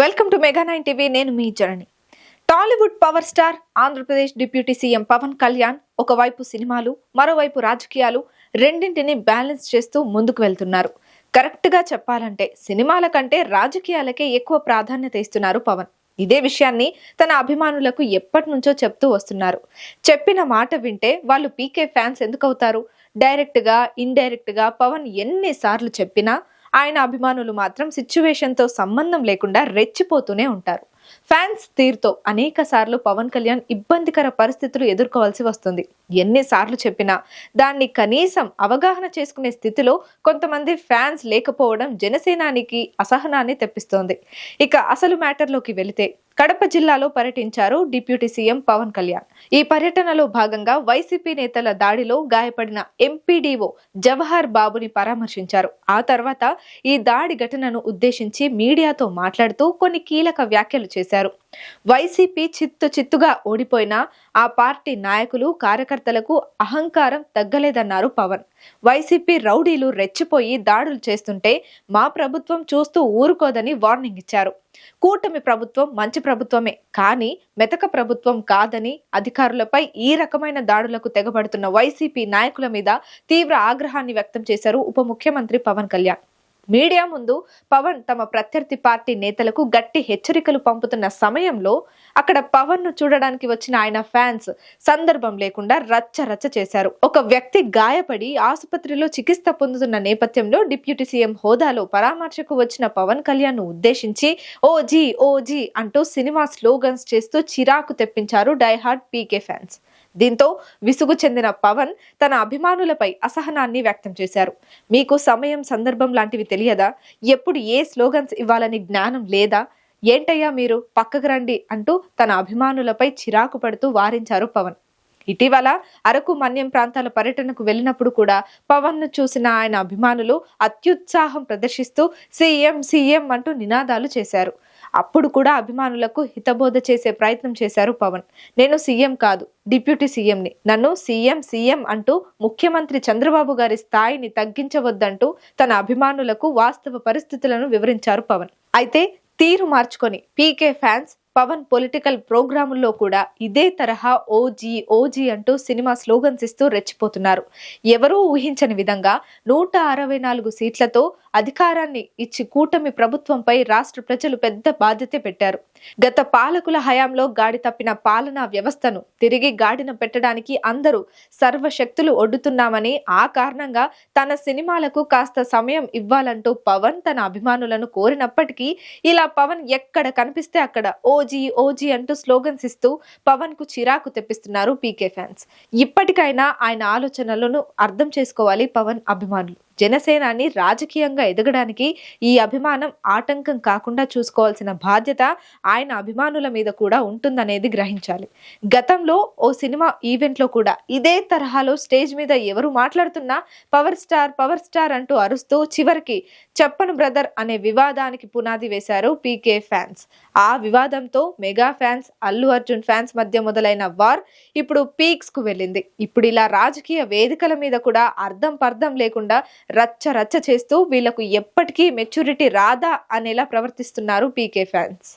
Welcome to mega nine TV నేను మీ జరణి Tollywood power star Andhra Pradesh deputy CM Pawan Kalyan ఒకవైపు సినిమాలు మరోవైపు రాజకీయాలు రెండింటిని బ్యాలెన్స్ చేస్తూ ముందుకు వెళ్తున్నారు. కరెక్ట్గా చెప్పాలంటే సినిమాల కంటే రాజకీయాలకే ఎక్కువ ప్రాధాన్యత ఇస్తున్నారు పవన్. ఇదే విషయాన్ని తన అభిమానులకు ఎప్పటి నుంచో చెప్తూ వస్తున్నారు. చెప్పిన మాట వింటే వాళ్ళు పీకే ఫ్యాన్స్ ఎందుకు అవుతారు డైరెక్ట్గా పవన్ ఎన్నిసార్లు చెప్పినా ఆయన అభిమానులు మాత్రం సిచ్యువేషన్తో సంబంధం లేకుండా రెచ్చిపోతూనే ఉంటారు. ఫ్యాన్స్ తీరుతో అనేక సార్లు పవన్ కళ్యాణ్ ఇబ్బందికర పరిస్థితులు ఎదుర్కోవాల్సి వస్తుంది. ఎన్నిసార్లు చెప్పినా దాన్ని కనీసం అవగాహన చేసుకునే స్థితిలో కొంతమంది ఫ్యాన్స్ లేకపోవడం జనసేనానికి అసహనాన్ని తెప్పిస్తోంది. ఇక అసలు మ్యాటర్లోకి వెళితే కడప జిల్లాలో పర్యటించారు డిప్యూటీ సీఎం పవన్ కళ్యాణ్. ఈ పర్యటనలో భాగంగా వైసీపీ నేతల దాడిలో గాయపడిన ఎంపీడీఓ జవహర్ బాబుని పరామర్శించారు. ఆ తర్వాత ఈ దాడి ఘటనను ఉద్దేశించి మీడియాతో మాట్లాడుతూ కొన్ని కీలక వ్యాఖ్యలు చేశారు. వైసీపీ చిత్తు చిత్తుగా ఓడిపోయినా ఆ పార్టీ నాయకులు కార్యకర్తలకు అహంకారం తగ్గలేదన్నారు పవన్. వైసీపీ రౌడీలు రెచ్చిపోయి దాడులు చేస్తుంటే మా ప్రభుత్వం చూస్తూ ఊరుకోదని వార్నింగ్ ఇచ్చారు. కూటమి ప్రభుత్వం మంచి ప్రభుత్వమే కానీ మెతక ప్రభుత్వం కాదని అధికారులపై ఈ రకమైన దాడులకు తెగబడుతున్న వైసీపీ నాయకుల మీద తీవ్ర ఆగ్రహాన్ని వ్యక్తం చేశారు ఉప ముఖ్యమంత్రి పవన్ కళ్యాణ్. మీడియా ముందు పవన్ తమ ప్రత్యర్థి పార్టీ నేతలకు గట్టి హెచ్చరికలు పంపుతున్న సమయంలో అక్కడ పవన్ను చూడడానికి వచ్చిన ఆయన ఫ్యాన్స్ సందర్భం లేకుండా రచ్చ రచ్చ చేశారు. ఒక వ్యక్తి గాయపడి ఆసుపత్రిలో చికిత్స పొందుతున్న నేపథ్యంలో డిప్యూటీ సీఎం హోదాలో పరామర్శకు వచ్చిన పవన్ కళ్యాణ్ను ఉద్దేశించి ఓ ఓజీ ఓ జీ అంటూ సినిమా స్లోగన్స్ చేస్తూ చిరాకు తెప్పించారు డైహార్డ్ పీకే ఫ్యాన్స్. దీంతో విసుగు చెందిన పవన్ తన అభిమానులపై అసహనాన్ని వ్యక్తం చేశారు. మీకు సమయం సందర్భం లాంటివి తెలియదా? ఎప్పుడు ఏ స్లోగన్స్ ఇవ్వాలని జ్ఞానం లేదా? ఏంటయ్యా మీరు? పక్కకు రండి అంటూ తన అభిమానులపై చిరాకు పడుతూ వారించారు పవన్. ఇటీవల అరకు మన్యం ప్రాంతాల పర్యటనకు వెళ్ళినప్పుడు కూడా పవన్ను చూసిన ఆయన అభిమానులు అత్యుత్సాహం ప్రదర్శిస్తూ సీఎం సీఎం అంటూ నినాదాలు చేశారు. అప్పుడు కూడా అభిమానులకు హితబోధ చేసే ప్రయత్నం చేశారు పవన్. నేను సీఎం కాదు డిప్యూటీ సీఎంని. నన్ను సీఎం సీఎం అంటూ ముఖ్యమంత్రి చంద్రబాబు గారి స్థాయిని తగ్గించవద్దంటూ తన అభిమానులకు వాస్తవ పరిస్థితులను వివరించారు పవన్. అయితే తీరు మార్చుకొని పీకే ఫ్యాన్స్ పవన్ పొలిటికల్ ప్రోగ్రాముల్లో కూడా ఇదే తరహా ఓజీ ఓజీ అంటూ సినిమా స్లోగన్స్ ఇస్తూ రెచ్చిపోతున్నారు. ఎవరూ ఊహించని విధంగా నూట అరవై నాలుగు సీట్లతో అధికారాన్ని ఇచ్చి కూటమి ప్రభుత్వంపై రాష్ట్ర ప్రజలు పెద్ద బాధ్యత పెట్టారు. గత పాలకుల హయాంలో గాడి తప్పిన పాలనా వ్యవస్థను తిరిగి గాడిన పెట్టడానికి అందరూ సర్వశక్తులు ఒడ్డుతున్నామని ఆ కారణంగా తన సినిమాలకు కాస్త సమయం ఇవ్వాలంటూ పవన్ తన అభిమానులను కోరినప్పటికీ ఇలా పవన్ ఎక్కడ కనిపిస్తే అక్కడ ఓ ఓజీ ఓజీ అంటూ స్లోగన్స్ ఇస్తూ పవన్కు చిరాకు తెప్పిస్తున్నారు పీకే ఫ్యాన్స్. ఇప్పటికైనా ఆయన ఆలోచనలను అర్థం చేసుకోవాలి పవన్ అభిమానులు. జనసేనాని రాజకీయంగా ఎదగడానికి ఈ అభిమానం ఆటంకం కాకుండా చూసుకోవాల్సిన బాధ్యత ఆయన అభిమానుల మీద కూడా ఉంటుందనేది గ్రహించాలి. గతంలో ఓ సినిమా ఈవెంట్లో కూడా ఇదే తరహాలో స్టేజ్ మీద ఎవరు మాట్లాడుతున్నా పవర్ స్టార్ పవర్ స్టార్ అంటూ అరుస్తూ చివరికి చెప్పను బ్రదర్ అనే వివాదానికి పునాది వేశారు పీకే ఫ్యాన్స్. ఆ వివాదంతో mega fans Allu Arjun fans మధ్య మొదలైన వార్ ఇప్పుడు పీక్స్కు వెళ్ళింది. ఇప్పుడు ఇలా రాజకీయ వేదికల మీద కూడా అర్థం పర్థం లేకుండా రచ్చ రచ్చ చేస్తూ వీళ్ళకు ఎప్పటికీ మెచ్యూరిటీ రాదా అనేలా ప్రవర్తిస్తున్నారు పీకే ఫ్యాన్స్